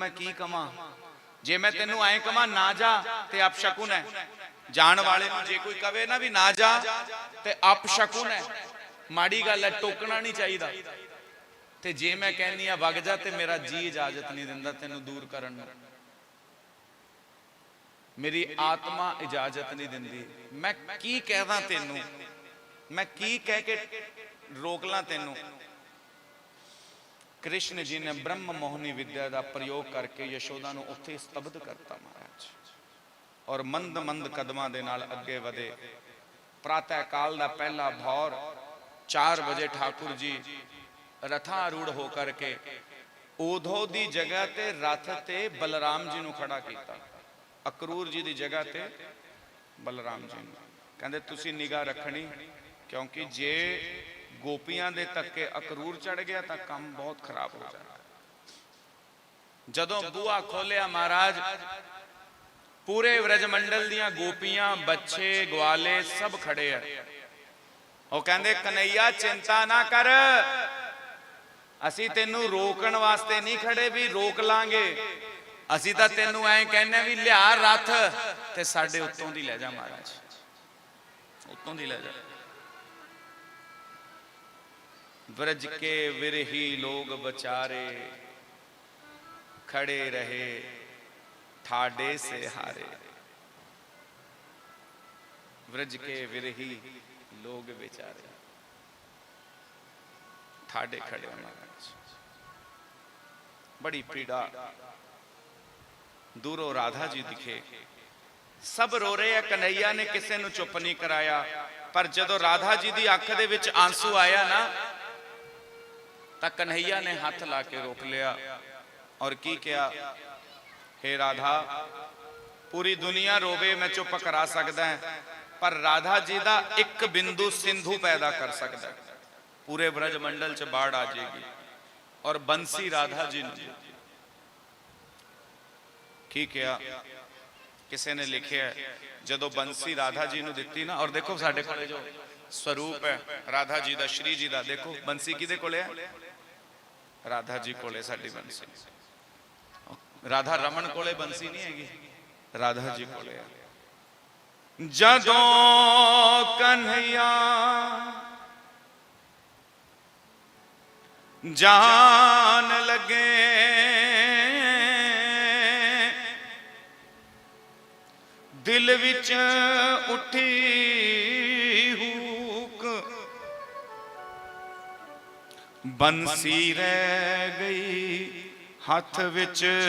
ਮੈਂ ਕੀ ਕਵਾਂ? ਜੇ ਮੈਂ ਤੈਨੂੰ ਐਂ ਕਵਾਂ, ਨਾ ਜਾ ਤੇ ਅਪਸ਼ਕੁਨ ਹੈ। ਜਾਣ ਵਾਲੇ ਨੂੰ ਜੇ ਕੋਈ ਕਵੇ ਨਾ ਵੀ ਨਾ ਜਾ ਤੇ ਅਪਸ਼ਕੁਨ ਹੈ। ਮਾੜੀ ਗੱਲ ਹੈ, ਟੋਕਣਾ ਨਹੀਂ ਚਾਹੀਦਾ। ਤੇ ਜੇ ਮੈਂ ਕਹਿੰਨੀ ਆ ਵਗ ਜਾ ਤੇ ਮੇਰਾ ਜੀ ਇਜਾਜ਼ਤ ਨਹੀਂ ਦਿੰਦਾ ਤੈਨੂੰ ਦੂਰ ਕਰਨ ਨੂੰ। ਮੇਰੀ ਆਤਮਾ ਇਜਾਜ਼ਤ ਨਹੀਂ ਦਿੰਦੀ। ਮੈਂ ਕੀ ਕਹਿਦਾ ਤੈਨੂੰ? ਮੈਂ ਕੀ ਕਹਿ ਕੇ ਰੋਕ ਲਾਂ ਤੈਨੂੰ? ਕ੍ਰਿਸ਼ਨ ਜੀ ਨੇ ਬ੍ਰਹਮ ਮੋਹਨੀ ਵਿਦਿਆ ਦਾ ਪ੍ਰਯੋਗ ਕਰਕੇ ਯਸ਼ੋਦਾ ਨੂੰ ਉੱਥੇ ਸਤਬਦ ਕਰਤਾ ਮਹਾਰਾਜ। ਔਰ ਮੰਦ ਮੰਦ ਕਦਮਾਂ ਦੇ ਨਾਲ ਅੱਗੇ ਵਧੇ। ਪ੍ਰਾਤಃ ਕਾਲ ਦਾ ਪਹਿਲਾ ਭੌਰ 4 ਵਜੇ ਠਾਕੁਰ ਜੀ ਰਥਾਂ ਰੂੜ ਹੋ ਕਰਕੇ ਉਧੋ ਦੀ ਜਗ੍ਹਾ ਤੇ ਰਥ ਤੇ ਬਲਰਾਮ ਜੀ ਨੂੰ ਖੜਾ ਕੀਤਾ। ਅਕਰੂਰ ਜੀ ਦੀ ਜਗ੍ਹਾ ਤੇ ਬਲਰਾਮ ਜੀ ਨੂੰ। ਕਹਿੰਦੇ, ਤੁਸੀਂ ਨਿਗਾਹ ਰੱਖਣੀ, ਕਿਉਂਕਿ ਜੇ ਗੋਪੀਆਂ ਦੇ ਤੱਕੇ ਅਕਰੂਰ ਚੜ ਗਿਆ ਤਾਂ ਕੰਮ ਬਹੁਤ ਖਰਾਬ ਹੋ ਜਾਣਾ। ਜਦੋਂ ਬੂਆ ਖੋਲਿਆ ਮਹਾਰਾਜ, ਪੂਰੇ ਵ੍ਰਜ ਮੰਡਲ ਦੀਆਂ ਗੋਪੀਆਂ, ਬੱਚੇ, ਗਵਾਲੇ ਸਭ ਖੜੇ ਆ। ਉਹ ਕਹਿੰਦੇ, ਕਨਈਆ, ਚਿੰਤਾ ਨਾ ਕਰ। ਅਸੀਂ ਤੈਨੂੰ ਰੋਕਣ ਵਾਸਤੇ ਨਹੀਂ ਖੜੇ ਵੀ ਰੋਕ ਲਾਂਗੇ। ਅਸੀਂ ਤਾਂ ਤੈਨੂੰ ਐਂ ਕਹਿੰਨੇ ਵੀ ਲਿਆ ਰੱਥ ਤੇ ਸਾਡੇ ਉੱਤੋਂ ਦੀ ਲੈ ਜਾ ਮਹਾਰਾਜ। ਉੱਤੋਂ ਦੀ ਲੈ ਜਾ। ब्रज के विरही लोग बचारे खड़े रहे ठाडे से हारे ब्रज के विरही लोग बेचारे ठाडे खड़े महाराज बड़ी पीड़ा ਦੂਰੋਂ ਰਾਧਾ ਜੀ ਦਿਖੇ ਸਭ ਰੋ ਰਹੇ ਆ ਕਨਈਆ ਨੇ ਕਿਸੇ ਨੂੰ ਚੁੱਪ ਨਹੀਂ ਕਰਾਇਆ ਪਰ ਜਦੋਂ ਰਾਧਾ ਜੀ ਦੀ ਅੱਖ ਦੇ ਵਿੱਚ ਆਂਸੂ ਆਇਆ ਨਾ ਤਾਂ ਕਨਈਆ ਨੇ ਹੱਥ ਲਾ ਕੇ ਰੋਕ ਲਿਆ ਔਰ ਕੀ ਕਿਹਾ? हे ਰਾਧਾ, ਪੂਰੀ ਦੁਨੀਆ ਰੋਵੇ, ਮੈਂ ਚੁੱਪ ਕਰਾ ਸਕਦਾ ਪਰ ਰਾਧਾ ਜੀ ਦਾ ਇੱਕ ਬਿੰਦੂ ਸਿੰਧੂ ਪੈਦਾ ਕਰ ਸਕਦਾ ਪੂਰੇ ਬ੍ਰਜ ਮੰਡਲ ਚ ਬਾੜ ਆ ਜਾਏਗੀ ਔਰ ਬੰਸੀ ਰਾਧਾ ਜੀ ਨੂੰ। ਕੀ ਕਿਹਾ? ਕਿਸੇ ਨੇ ਲਿਖਿਆ ਜਦੋਂ ਬੰਸੀ ਰਾਧਾ ਜੀ ਨੂੰ ਦਿੱਤੀ ਨਾ, ਔਰ ਦੇਖੋ ਸਾਡੇ ਕੋਲੇ ਜੋ ਸਰੂਪ ਹੈ, ਰਾਧਾ ਜੀ ਦਾ, ਸ਼੍ਰੀ ਜੀ ਦਾ, ਦੇਖੋ, ਬੰਸੀ ਕਿਹਦੇ ਕੋਲੇ ਹੈ? ਰਾਧਾ ਜੀ ਕੋਲੇ ਸਾਡੀ ਬੰਸੀ ਰਾਧਾ ਰਮਨ ਕੋਲੇ ਬੰਸੀ ਨਹੀਂ ਹੈਗੀ ਰਾਧਾ ਜੀ ਕੋਲੇ ਹੈ ਜਦੋਂ ਕਨ੍ਹਈਆ ਜਾਨ ਲਗੇ ਦਿਲ ਵਿੱਚ ਉੱਠੀ ਬੰਸੀ ਰਹਿ ਗਈ ਹੱਥ ਵਿੱਚ